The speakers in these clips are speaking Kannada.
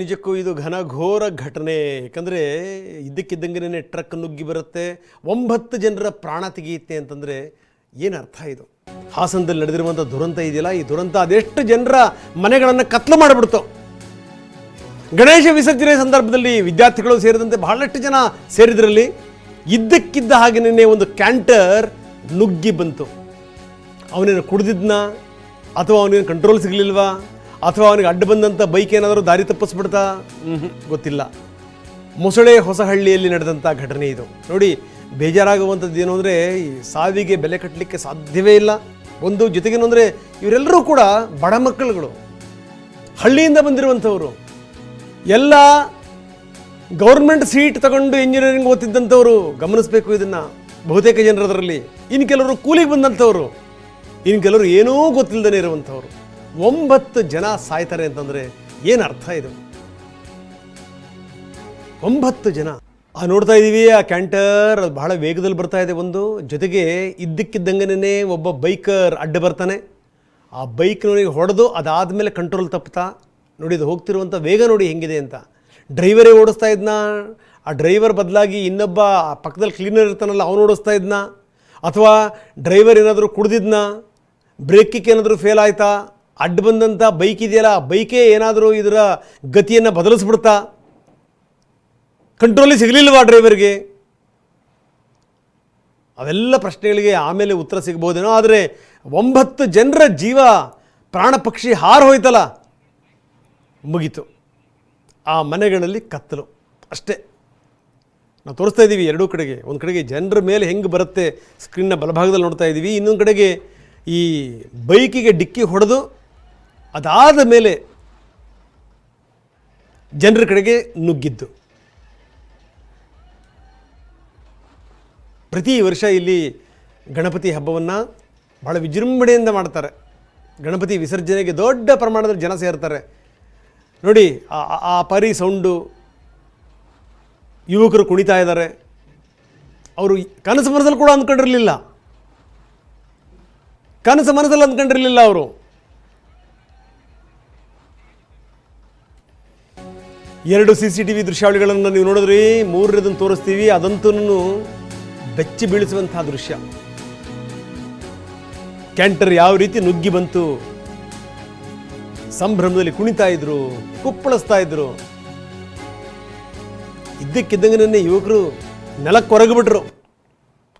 ನಿಜಕ್ಕೂ ಇದು ಘನಘೋರ ಘಟನೆ. ಯಾಕಂದರೆ ಇದ್ದಕ್ಕಿದ್ದಂಗೆ ಟ್ರಕ್ ನುಗ್ಗಿ ಬರುತ್ತೆ. ಒಂಬತ್ತು ಜನರ ಪ್ರಾಣ ತೆಗೆಯುತ್ತೆ ಅಂತಂದರೆ ಏನು ಅರ್ಥ ಇದು? ಹಾಸನದಲ್ಲಿ ನಡೆದಿರುವಂಥ ದುರಂತ ಇದೆಯಲ್ಲ, ಈ ದುರಂತ ಅದೆಷ್ಟು ಜನರ ಮನೆಗಳನ್ನು ಕತ್ಲು ಮಾಡಿಬಿಡ್ತು. ಗಣೇಶ ವಿಸರ್ಜನೆ ಸಂದರ್ಭದಲ್ಲಿ ವಿದ್ಯಾರ್ಥಿಗಳು ಸೇರಿದಂತೆ ಬಹಳಷ್ಟು ಜನ ಸೇರಿದ್ರಲ್ಲಿ ಇದ್ದಕ್ಕಿದ್ದ ಹಾಗೆ ನಿನ್ನೆ ಒಂದು ಕ್ಯಾಂಟರ್ ನುಗ್ಗಿ ಬಂತು. ಅವನೇನು ಕುಡ್ದಿದ್ನ? ಅಥವಾ ಅವನೇನು ಕಂಟ್ರೋಲ್ ಸಿಗಲಿಲ್ವಾ? ಅಥವಾ ಅವನಿಗೆ ಅಡ್ಡ ಬಂದಂಥ ಬೈಕ್ ಏನಾದರೂ ದಾರಿ ತಪ್ಪಿಸ್ಬಿಡ್ತಾ? ಗೊತ್ತಿಲ್ಲ. ಮೊಸಳೆ ಹೊಸಹಳ್ಳಿಯಲ್ಲಿ ನಡೆದಂಥ ಘಟನೆ ಇದು. ನೋಡಿ ಬೇಜಾರಾಗುವಂಥದ್ದು ಏನು ಅಂದರೆ, ಈ ಸಾವಿಗೆ ಬೆಲೆ ಕಟ್ಟಲಿಕ್ಕೆ ಸಾಧ್ಯವೇ ಇಲ್ಲ. ಒಂದು ಜೊತೆಗೇನು ಅಂದರೆ, ಇವರೆಲ್ಲರೂ ಕೂಡ ಬಡ ಮಕ್ಕಳುಗಳು. ಹಳ್ಳಿಯಿಂದ ಬಂದಿರುವಂಥವರು. ಎಲ್ಲ ಗೌರ್ಮೆಂಟ್ ಸೀಟ್ ತಗೊಂಡು ಇಂಜಿನಿಯರಿಂಗ್ ಓದ್ತಿದ್ದಂಥವ್ರು, ಗಮನಿಸಬೇಕು ಇದನ್ನು. ಬಹುತೇಕ ಜನರದರಲ್ಲಿ ಇನ್ನು ಕೆಲವರು ಕೂಲಿಗೆ ಬಂದಂಥವರು. ಇನ್ನು ಕೆಲವರು ಏನೂ ಗೊತ್ತಿಲ್ಲದೇ ಇರುವಂಥವ್ರು. ಒಂಬತ್ತು ಜನ ಸಾಯ್ತಾರೆ ಅಂತಂದರೆ ಏನು ಅರ್ಥ ಇದು? ಒಂಬತ್ತು ಜನ. ಆ, ನೋಡ್ತಾ ಇದ್ದೀವಿ ಆ ಕ್ಯಾಂಟರ್ ಅದು ಬಹಳ ವೇಗದಲ್ಲಿ ಬರ್ತಾ ಇದೆ ಒಂದು. ಜೊತೆಗೆ ಇದ್ದಕ್ಕಿದ್ದಂಗನೇ ಒಬ್ಬ ಬೈಕರ್ ಅಡ್ಡ ಬರ್ತಾನೆ. ಆ ಬೈಕ್ನವನಿಗೆ ಹೊಡೆದು ಅದಾದಮೇಲೆ ಕಂಟ್ರೋಲ್ ತಪ್ಪುತ್ತಾ? ನೋಡಿ ಅದು ಹೋಗ್ತಿರುವಂಥ ವೇಗ ನೋಡಿ ಹೆಂಗಿದೆ ಅಂತ. ಡ್ರೈವರೇ ಓಡಿಸ್ತಾ ಇದ್ನ. ಆ ಡ್ರೈವರ್ ಬದಲಾಗಿ ಇನ್ನೊಬ್ಬ ಪಕ್ಕದಲ್ಲಿ ಕ್ಲೀನರ್ ಇರ್ತಾನಲ್ಲ, ಅವನು ಓಡಿಸ್ತಾ ಇದ್ನ. ಅಥವಾ ಡ್ರೈವರ್ ಏನಾದರೂ ಕುಡ್ದಿದ್ನ. ಬ್ರೇಕಿಗೆ ಏನಾದರೂ ಫೇಲ್ ಆಯ್ತಾ? ಅಡ್ಡ ಬಂದಂಥ ಬೈಕ್ ಇದೆಯಲ್ಲ ಆ ಬೈಕೇ ಏನಾದರೂ ಇದರ ಗತಿಯನ್ನು ಬದಲಿಸ್ಬಿಡ್ತಾ? ಕಂಟ್ರೋಲಿಗೆ ಸಿಗಲಿಲ್ವಾ ಡ್ರೈವರ್ಗೆ ಅವೆಲ್ಲ ಪ್ರಶ್ನೆಗಳಿಗೆ ಆಮೇಲೆ ಉತ್ತರ ಸಿಗ್ಬೋದೇನೋ, ಆದರೆ ಒಂಬತ್ತು ಜನರ ಜೀವ ಪ್ರಾಣ ಪಕ್ಷಿ ಹಾರು ಹೋಯ್ತಲ್ಲ? ಮುಗೀತು. ಆ ಮನೆಗಳಲ್ಲಿ ಕತ್ತಲು. ಅಷ್ಟೇ. ನಾವು ತೋರಿಸ್ತಾ ಇದ್ದೀವಿ ಎರಡೂ ಕಡೆಗೆ. ಒಂದು ಕಡೆಗೆ ಜನರ ಮೇಲೆ ಹೆಂಗೆ ಬರುತ್ತೆ ಸ್ಕ್ರೀನ್ನ ಬಲಭಾಗದಲ್ಲಿ ನೋಡ್ತಾ ಇದ್ದೀವಿ. ಇನ್ನೊಂದು ಕಡೆಗೆ ಈ ಬೈಕಿಗೆ ಡಿಕ್ಕಿ ಹೊಡೆದು ಅದಾದ ಮೇಲೆ ಜನರ ಕಡೆಗೆ ನುಗ್ಗಿದ್ದು. ಪ್ರತಿ ವರ್ಷ ಇಲ್ಲಿ ಗಣಪತಿ ಹಬ್ಬವನ್ನು ಭಾಳ ವಿಜೃಂಭಣೆಯಿಂದ ಮಾಡ್ತಾರೆ. ಗಣಪತಿ ವಿಸರ್ಜನೆಗೆ ದೊಡ್ಡ ಪ್ರಮಾಣದಲ್ಲಿ ಜನ ಸೇರ್ತಾರೆ. ನೋಡಿ ಆ- ಪರಿ ಸೌಂಡು ಯುವಕರು ಕುಣಿತಾ ಇದ್ದಾರೆ. ಅವರು ಕನಸು ಮನಸ್ಸಲ್ಲಿ ಕೂಡ ಅಂದ್ಕೊಂಡಿರಲಿಲ್ಲ. ಕನಸು ಮನಸ್ಸಲ್ಲಿ ಅಂದ್ಕೊಂಡಿರಲಿಲ್ಲ ಅವರು. ಎರಡು ಸಿ ಸಿ ಟಿ ವಿ ದೃಶ್ಯಾವಳಿಗಳನ್ನು ನೀವು ನೋಡಿದ್ರಿ ಮೂರನೇದನ್ನು ತೋರಿಸ್ತೀವಿ. ಅದಂತೂ ಬೆಚ್ಚಿ ಬೀಳಿಸುವಂತಹ ದೃಶ್ಯ. ಕ್ಯಾಂಟರ್ ಯಾವ ರೀತಿ ನುಗ್ಗಿ ಬಂತು, ಸಂಭ್ರಮದಲ್ಲಿ ಕುಣಿತಾ ಇದ್ರು, ಕುಪ್ಪಳಿಸ್ತಾ ಇದ್ರು. ಇದ್ದಕ್ಕಿದ್ದಂಗೆ ಯುವಕರು ನೆಲಕ್ಕೆ ಹೊರಗಿಬಿಟ್ರು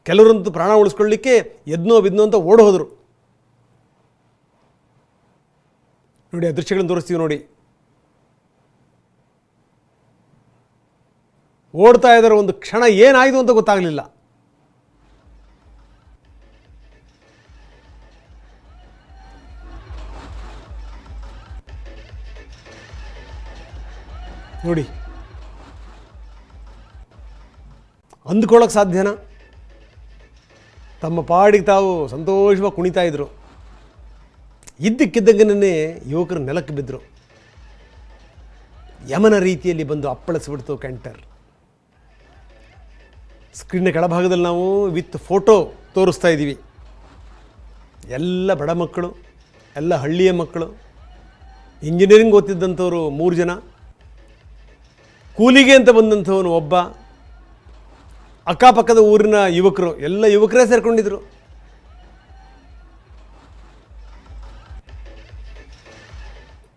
ಕೆಲವರಂತೂ ಪ್ರಾಣ ಉಳಿಸ್ಕೊಳ್ಳಿಕ್ಕೆ ಎದ್ನೋ ಬಿದ್ನೋ ಅಂತ ಓಡ್ ಹೋದ್ರು ನೋಡಿ, ಆ ದೃಶ್ಯಗಳನ್ನು ತೋರಿಸ್ತೀವಿ ನೋಡಿ. ಓಡ್ತಾ ಇದ್ದಾರೆ ಒಂದು ಕ್ಷಣ ಏನಾಯಿತು ಅಂತ ಗೊತ್ತಾಗಲಿಲ್ಲ. ನೋಡಿ. ಅಂದ್ಕೊಳ್ಳೋಕೆ ಸಾಧ್ಯನಾ? ತಮ್ಮ ಪಾಡಿಗೆ ತಾವು ಸಂತೋಷವಾಗಿ ಕುಣಿತಾ ಇದ್ರು. ಇದ್ದಕ್ಕಿದ್ದಂಗೆ ಯುವಕರು ನೆಲಕ್ಕೆ ಬಿದ್ದರು ಯಮನ ರೀತಿಯಲ್ಲಿ ಬಂದು ಅಪ್ಪಳಿಸ್ಬಿಡ್ತು ಕ್ಯಾಂಟರ್ ಸ್ಕ್ರೀನ್ನ ಕೆಳಭಾಗದಲ್ಲಿ ನಾವು ವಿತ್ ಫೋಟೋ ತೋರಿಸ್ತಾ ಇದ್ದೀವಿ. ಎಲ್ಲ ಬಡ ಮಕ್ಕಳು, ಎಲ್ಲ ಹಳ್ಳಿಯ ಮಕ್ಕಳು ಇಂಜಿನಿಯರಿಂಗ್ ಓದ್ತಿದ್ದಂಥವ್ರು ಮೂರು ಜನ, ಕೂಲಿಗೆ ಅಂತ ಬಂದಂಥವನು ಒಬ್ಬ, ಅಕ್ಕಪಕ್ಕದ ಊರಿನ ಯುವಕರು, ಎಲ್ಲ ಯುವಕರೇ ಸೇರ್ಕೊಂಡಿದ್ರು.